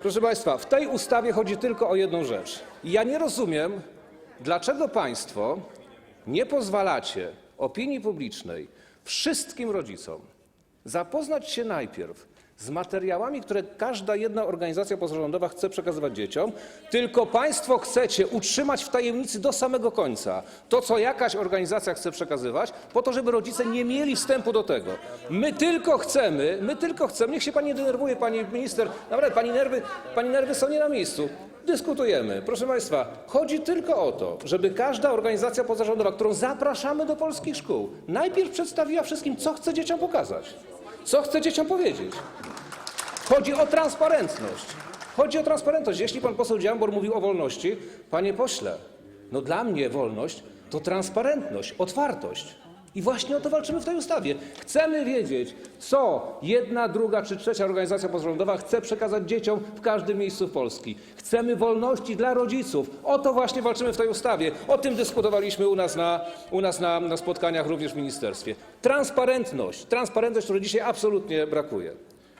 Proszę Państwa, w tej ustawie chodzi tylko o jedną rzecz. Ja nie rozumiem, dlaczego Państwo nie pozwalacie opinii publicznej, wszystkim rodzicom zapoznać się najpierw z materiałami, które każda jedna organizacja pozarządowa chce przekazywać dzieciom, tylko Państwo chcecie utrzymać w tajemnicy do samego końca to, co jakaś organizacja chce przekazywać, po to, żeby rodzice nie mieli wstępu do tego. My tylko chcemy, my tylko chcemy, niech się Pani nie denerwuje, Pani Minister, naprawdę Pani nerwy, Pani nerwy są nie na miejscu. Dyskutujemy. Proszę Państwa, chodzi tylko o to, żeby każda organizacja pozarządowa, którą zapraszamy do polskich szkół, najpierw przedstawiła wszystkim, co chce dzieciom pokazać, co chce dzieciom powiedzieć. Chodzi o transparentność. Chodzi o transparentność. Jeśli pan poseł Dziambor mówił o wolności, panie pośle, no dla mnie wolność to transparentność, otwartość. I właśnie o to walczymy w tej ustawie. Chcemy wiedzieć, co jedna, druga czy trzecia organizacja pozarządowa chce przekazać dzieciom w każdym miejscu Polski. Chcemy wolności dla rodziców. O to właśnie walczymy w tej ustawie. O tym dyskutowaliśmy u nas na, u nas na, na spotkaniach również w ministerstwie. Transparentność. Transparentność, której dzisiaj absolutnie brakuje.